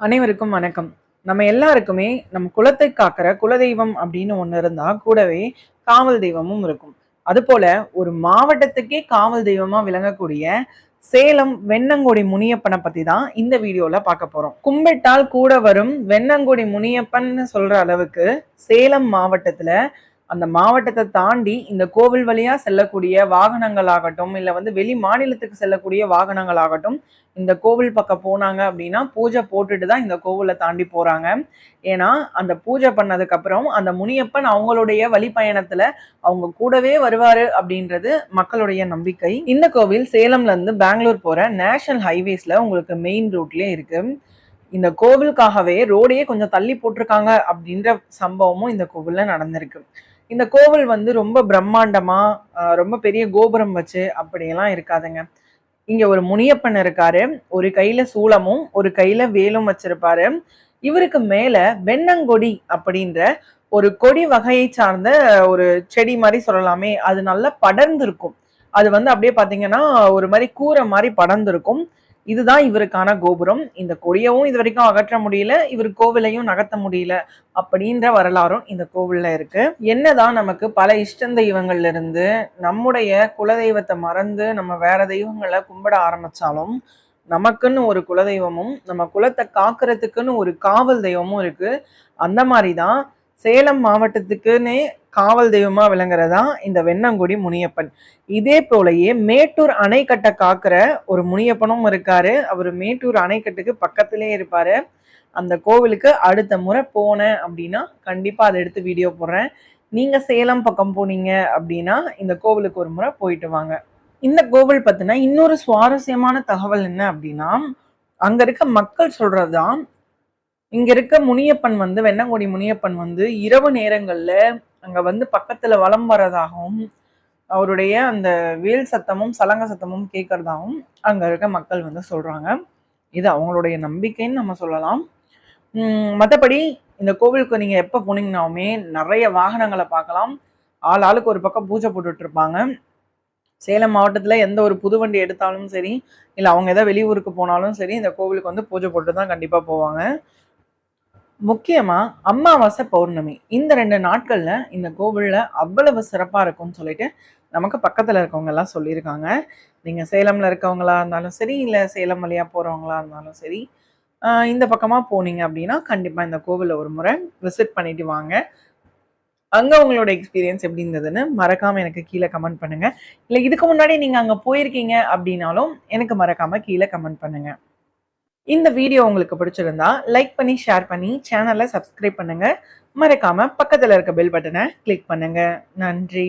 அனைவருக்கும் வணக்கம். நம்ம எல்லாருக்குமே நம்ம குலத்தை காக்கிற குலதெய்வம் அப்படின்னு ஒன்று இருந்தால் கூடவே காவல் தெய்வமும் இருக்கும். அதுபோல ஒரு மாவட்டத்துக்கே காவல் தெய்வமாக விளங்கக்கூடிய சேலம் வெண்ணங்குடி முனியப்பனை பற்றி தான் இந்த வீடியோவில் பார்க்க போகிறோம் கும்பிட்டால் கூட வரும் வெண்ணங்குடி முனியப்பன் சொல்கிற அளவுக்கு சேலம் மாவட்டத்தில் அந்த மாவட்டத்தை தாண்டி இந்த கோவில் வழியா செல்லக்கூடிய வாகனங்கள் ஆகட்டும் வந்து வெளி மாநிலத்துக்கு செல்லக்கூடிய வாகனங்கள் ஆகட்டும் இந்த கோவில் பக்கம் போனாங்க அப்படின்னா பூஜை போட்டுட்டு தான் இந்த கோவிலை தாண்டி போறாங்க. ஏன்னா அந்த பூஜை பண்ணதுக்கப்புறம் அந்த முனியப்பன் அவங்களுடைய வழிப்பயணத்துல அவங்க கூடவே வருவாரு அப்படின்றது மக்களுடைய நம்பிக்கை. இந்த கோவில் சேலம்ல இருந்து பெங்களூர் போற நேஷனல் ஹைவேஸ்ல உங்களுக்கு மெயின் ரூட்லயே இருக்கு. இந்த கோவிலுக்காகவே ரோடையே கொஞ்சம் தள்ளி போட்டிருக்காங்க அப்படின்ற சம்பவமும் இந்த கோவிலில் நடந்திருக்கு. இந்த கோவில் வந்து ரொம்ப பிரம்மாண்டமாக ரொம்ப பெரிய கோபுரம் வச்சு அப்படியெல்லாம் இருக்காதுங்க. இங்கே ஒரு முனியப்பன் இருக்காரு. ஒரு கையில் சூளமும் ஒரு கையில் வேலும் வச்சிருப்பாரு. இவருக்கு மேலே வெண்ணங்கொடி அப்படின்ற ஒரு கொடி வகையை சார்ந்த ஒரு செடி மாதிரி சொல்லலாமே. அது நல்லா படர்ந்திருக்கும். அது வந்து அப்படியே பார்த்தீங்கன்னா ஒரு மாதிரி கூரை மாதிரி படர்ந்திருக்கும். இதுதான் இவருக்கான கோபுரம். இந்த கொடியவும் இது வரைக்கும் அகற்ற முடியல இவர் கோவிலையும் நகர்த்த முடியல அப்படின்ற வரலாறும் இந்த கோவிலில் இருக்கு. என்னதான் நமக்கு பல இஷ்ட தெய்வங்கள்ல இருந்து நம்முடைய குலதெய்வத்தை மறந்து நம்ம வேற தெய்வங்களை கும்பிட ஆரம்பிச்சாலும் நமக்குன்னு ஒரு குலதெய்வமும் நம்ம குலத்தை காக்கிறதுக்குன்னு ஒரு காவல் தெய்வமும் இருக்கு. அந்த மாதிரி தான் சேலம் மாவட்டத்துக்குன்னே காவல் தெய்வமா விளங்குறதா இந்த வெண்ணங்குடி முனியப்பன். இதே போலயே மேட்டூர் அணைக்கட்டை காக்கிற ஒரு முனியப்பனும் இருக்காரு. அவர் மேட்டூர் அணைக்கட்டுக்கு பக்கத்திலே இருப்பாரு. அந்த கோவிலுக்கு அடுத்த முறை போனேன் அப்படின்னா கண்டிப்பா அதை எடுத்து வீடியோ போடுறேன். நீங்க சேலம் பக்கம் போனீங்க அப்படின்னா இந்த கோவிலுக்கு ஒரு முறை போயிட்டு வாங்க. இந்த கோவில் பத்தின இன்னொரு சுவாரஸ்யமான தகவல் என்ன அப்படின்னா அங்க இருக்க மக்கள் சொல்றதுதான் இங்கே இருக்க முனியப்பன் வந்து வெண்ணங்குடி முனியப்பன் வந்து இரவு நேரங்களில் அங்கே வந்து பக்கத்தில் வலம் வரதாகவும் அவருடைய அந்த வேல் சத்தமும் சலங்க சத்தமும் கேட்கறதாகவும் அங்கே இருக்க மக்கள் வந்து சொல்கிறாங்க இது அவங்களுடைய நம்பிக்கைன்னு நம்ம சொல்லலாம். மற்றபடி இந்த கோவிலுக்கு நீங்கள் எப்போ போனீங்கனாவுமே நிறைய வாகனங்களை பார்க்கலாம். ஆள் ஆளுக்கு ஒரு பக்கம் பூஜை போட்டுட்டு இருப்பாங்க. சேலம் மாவட்டத்தில் எந்த ஒரு புது வண்டி எடுத்தாலும் சரி இல்லை அவங்க எதாவது வெளியூருக்கு போனாலும் சரி இந்த கோவிலுக்கு வந்து பூஜை போட்டு தான் கண்டிப்பாக போவாங்க. முக்கியமாக அமாவாசை பௌர்ணமி. இந்த ரெண்டு நாட்களில் இந்த கோவிலில் அவ்வளவு சிறப்பாக இருக்கும்னு சொல்லிட்டு நமக்கு பக்கத்தில் இருக்கவங்க எல்லாம் சொல்லியிருக்காங்க. நீங்கள் சேலமில் இருக்கவங்களா இருந்தாலும் சரி இல்லை சேலம் வழியாக போகிறவங்களா இருந்தாலும் சரி இந்த பக்கமாக போனீங்க அப்படின்னா கண்டிப்பாக இந்த கோவிலை ஒரு முறை விசிட் பண்ணிட்டு வாங்க. அங்கே உங்களோட எக்ஸ்பீரியன்ஸ் எப்படி இருந்ததுன்னு மறக்காமல் எனக்கு கீழே கமெண்ட் பண்ணுங்கள் இல்லை இதுக்கு முன்னாடி நீங்கள் அங்கே போயிருக்கீங்க அப்படின்னாலும் எனக்கு மறக்காமல் கீழே கமெண்ட் பண்ணுங்கள் இந்த வீடியோ உங்களுக்கு பிடிச்சிருந்தா லைக் பண்ணி ஷேர் பண்ணி சேனலை சப்ஸ்கிரைப் பண்ணுங்கள் மறக்காமல் பக்கத்தில் இருக்க பெல் பட்டனை கிளிக் பண்ணுங்கள் நன்றி.